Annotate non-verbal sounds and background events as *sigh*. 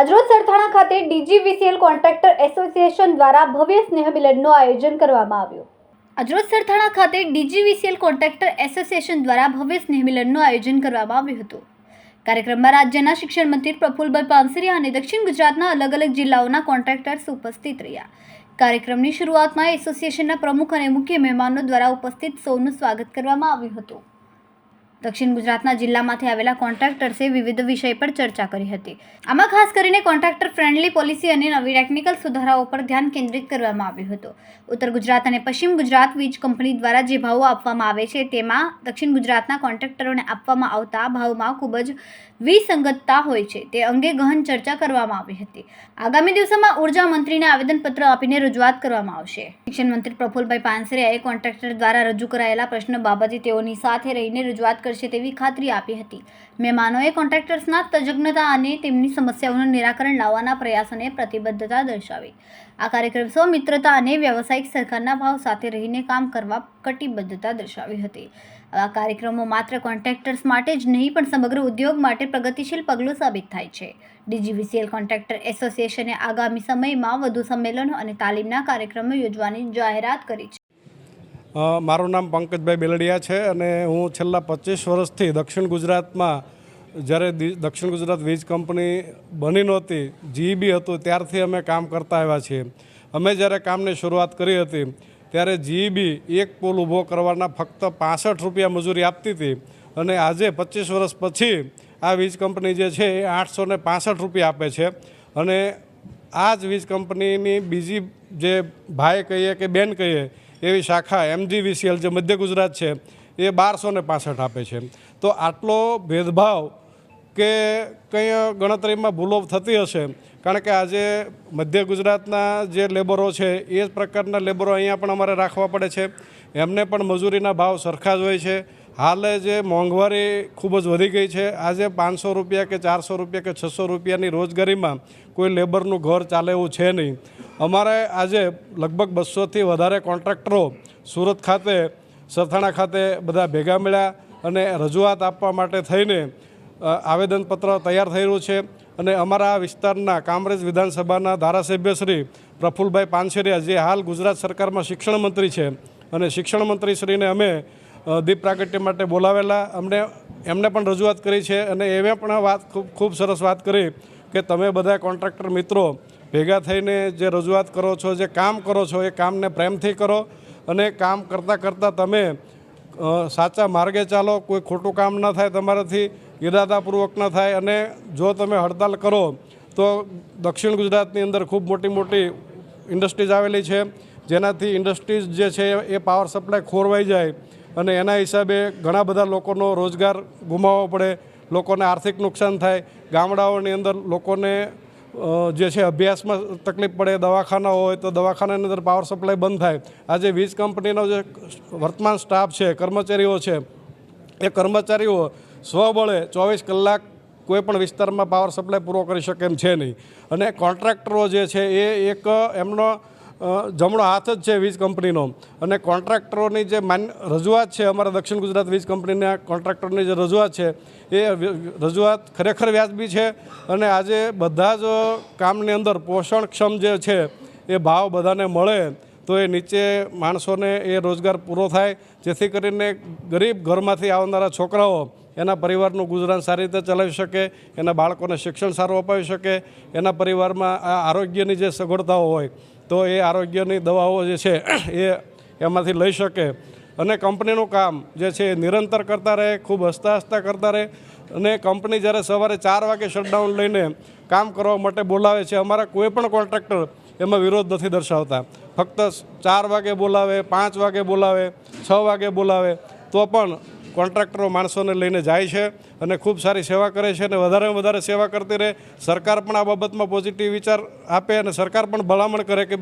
આજરોજ સરથાણા ખાતે DGVCL contractor association દ્વારા ભવ્ય સ્નેહ મિલનનું આયોજન કરવામાં આવ્યું. આજરોજ સરથાણા ખાતે ડીજીવીસીએલ કોન્ટ્રાક્ટર એસોસિએશન દ્વારા ભવ્ય સ્નેહ મિલનનું આયોજન કરવામાં આવ્યું હતું. કાર્યક્રમમાં રાજ્યના શિક્ષણ મંત્રી પ્રફુલભાઈ પાનસરિયા અને દક્ષિણ ગુજરાતના અલગ અલગ જિલ્લાઓના કોન્ટ્રાક્ટર્સ ઉપસ્થિત રહ્યા. કાર્યક્રમની શરૂઆતમાં એસોસિએશનના પ્રમુખ અને મુખ્ય મહેમાનો દ્વારા ઉપસ્થિત સૌનું સ્વાગત કરવામાં આવ્યું હતું. દક્ષિણ ગુજરાતના જિલ્લામાંથી આવેલા કોન્ટ્રાક્ટર્સે વિવિધ વિષય પર ચર્ચા કરી હતી. આમાં ખાસ કરીને કોન્ટ્રાક્ટર ફ્રેન્ડલી પોલિસી અને નવી ટેકનિકલ સુધારાઓ પર ધ્યાન કેન્દ્રિત કરવામાં આવ્યું હતું. ઉત્તર ગુજરાત અને પશ્ચિમ ગુજરાત વીજ કંપની દ્વારા જે ભાવો આપવામાં આવે છે, તેમાં દક્ષિણ ગુજરાતના કોન્ટ્રાક્ટરોને આપવામાં આવતા ભાવમાં ખૂબ જ વિસંગતતા હોય છે. તે અંગે ગહન ચર્ચા કરવામાં આવી હતી. આગામી દિવસોમાં ઊર્જા મંત્રીને આવેદનપત્ર આપીને રજૂઆત કરવામાં આવશે. શિક્ષણ મંત્રી પ્રફુલભાઈ પાનસરિયાએ કોન્ટ્રાક્ટર દ્વારા રજૂ કરાયેલા પ્રશ્ન બાબતે તેઓની સાથે રહીને રજૂઆત કરશે તેવી ખાતરી આપી હતી. મહેમાનોએ કોન્ટ્રાક્ટર્સના તજજ્ઞતા અને તેમની સમસ્યાઓનું નિરાકરણ લાવવાના પ્રયાસોને પ્રતિબદ્ધતા દર્શાવી. આ કાર્યક્રમ સ્વ મિત્રતા અને વ્યવસાયિક સરકારના ભાવ સાથે રહીને કામ કરવા કટિબદ્ધતા દર્શાવી હતી. આવા કાર્યક્રમો માત્ર કોન્ટ્રાક્ટર્સ માટે જ નહીં, પણ સમગ્ર ઉદ્યોગ માટે પ્રગતિશીલ પગલું સાબિત થાય છે. ડીજીવીસીએલ કોન્ટ્રાક્ટર એસોસિએશને આગામી સમયમાં વધુ સંમેલનો અને તાલીમના કાર્યક્રમો યોજવાની જાહેરાત કરી છે મારું નામ પંકજભાઈ બેલડિયા છે અને હું છેલ્લા પચીસ વર્ષથી દક્ષિણ ગુજરાતમાં જ્યારે દક્ષિણ ગુજરાત વીજ કંપની બની નહોતી જીઈબી હતું, ત્યારથી અમે કામ કરતા આવ્યા છીએ. અમે જ્યારે કામની શરૂઆત કરી હતી, ત્યારે જીઈબી એક પુલ ઊભો કરવાના ફક્ત પાસઠ રૂપિયા મજૂરી આપતી હતી અને આજે પચીસ વર્ષ પછી આ વીજ કંપની જે છે એ આઠસો ને પાસઠ રૂપિયા આપે છે. અને આ જ વીજ કંપનીની બીજી જે ભાઈ કહીએ કે બેન કહીએ એવી શાખા એમજીવીસીએલ જે મધ્ય ગુજરાત છે, એ બારસો ને આપે છે. તો આટલો ભેદભાવ કે કંઈ ગણતરીમાં ભૂલો થતી હશે, કારણ કે આજે મધ્ય ગુજરાતના જે લેબરો છે, એ જ પ્રકારના લેબરો અહીંયા પણ અમારે રાખવા પડે છે. એમને પણ મજૂરીના ભાવ સરખા જ હોય છે. હાલે જે મોંઘવારી ખૂબ જ વધી ગઈ છે. આજે પાંચસો રૂપિયા કે ચારસો રૂપિયા કે છસો રૂપિયાની રોજગારીમાં કોઈ લેબરનું ઘર ચાલે એવું છે નહીં. અમારે આજે લગભગ બસોથી વધારે કોન્ટ્રાક્ટરો સુરત ખાતે, સરથાણા ખાતે બધા ભેગા મળ્યા અને રજૂઆત આપવા માટે થઈને આવેદનપત્ર તૈયાર થઈ રહ્યું છે અને અમારા વિસ્તારના કામરેજ વિધાનસભાના ધારાસભ્ય શ્રી પ્રફુલભાઈ પાનસેરિયા, જે હાલ ગુજરાત સરકારમાં શિક્ષણ મંત્રી છે અને શિક્ષણ મંત્રીશ્રીને અમે દીપ પ્રાગટ્ય માટે બોલાવેલા. અમને, એમને પણ રજૂઆત કરી છે અને એમે પણ વાત ખૂબ ખૂબ સરસ વાત કરી કે તમે બધા કોન્ટ્રાક્ટર મિત્રો ભેગા થઈને જે રજૂઆત કરો છો, જે કામ કરો છો, એ કામને પ્રેમથી કરો અને કામ કરતાં કરતાં તમે સાચા માર્ગે ચાલો, કોઈ ખોટું કામ ન થાય તમારાથી ઇરાદાપૂર્વક ન થાય અને જો તમે હડતાલ કરો, તો દક્ષિણ ગુજરાતની અંદર ખૂબ મોટી મોટી ઇન્ડસ્ટ્રીઝ આવેલી છે. જેનાથી ઇન્ડસ્ટ્રીઝ જે છે, એ પાવર સપ્લાય ખોરવાઈ જાય. અને એના હિસાબે ઘણા બધા લોકોનો રોજગાર ગુમાવવો પડે, લોકોને આર્થિક નુકસાન થાય, ગામડાઓની અંદર લોકોને જે છે અભ્યાસમાં તકલીફ પડે, દવાખાના હોય તો દવાખાનાની અંદર પાવર સપ્લાય બંધ થાય. આજે વીજ કંપનીનો જે વર્તમાન સ્ટાફ છે, કર્મચારીઓ છે, એ કર્મચારીઓ સ્વબળે ચોવીસ કલાક કોઈપણ વિસ્તારમાં પાવર સપ્લાય પૂરો કરી શકે એમ છે નહીં. અને કોન્ટ્રાક્ટરો જે છે એ એક એમનો જમણો હાથ જ છે વીજ કંપનીનો. અને કોન્ટ્રાક્ટરોની જે માન, રજૂઆત છે અમારા દક્ષિણ ગુજરાત વીજ કંપનીના કોન્ટ્રાક્ટરની જે રજૂઆત છે, એ રજૂઆત ખરેખર વ્યાજબી છે. અને આજે બધા જ કામની અંદર પોષણક્ષમ જે છે, એ ભાવ બધાને મળે, તો એ નીચે માણસોને એ રોજગાર પૂરો થાય. જેથી કરીને ગરીબ ઘરમાંથી આવનારા છોકરાઓ એના પરિવારનું ગુજરાન સારી રીતે ચલાવી શકે, એના બાળકોને શિક્ષણ સારું અપાવી શકે, એના પરિવારમાં આ આરોગ્યની જે સગવડતાઓ હોય તો એ આરોગ્યની દવાઓ જે છે, *clears throat* એ એમાંથી લઈ શકે. અને કંપનીનું કામ જે છે, એ નિરંતર કરતા રહે, ખૂબ હસતા હસતા કરતા રહે. અને કંપની જ્યારે સવારે ચાર વાગે શટડાઉન લઈને કામ કરવા માટે બોલાવે છે, અમારા કોઈ પણ કોન્ટ્રાક્ટર એમાં વિરોધ નથી દર્શાવતા. ફક્ત ચાર વાગે બોલાવે, પાંચ વાગે બોલાવે, છ વાગે બોલાવે, તો પણ કોન્ટ્રાક્ટરો માણસોને લઈને જાય છે અને ખૂબ સારી સેવા કરે છે અને વધારે વધારે સેવા કરતી રહે. સરકાર પણ આ બાબતમાં પોઝિટિવ વિચાર આપે અને સરકાર પણ ભલામણ કરે કે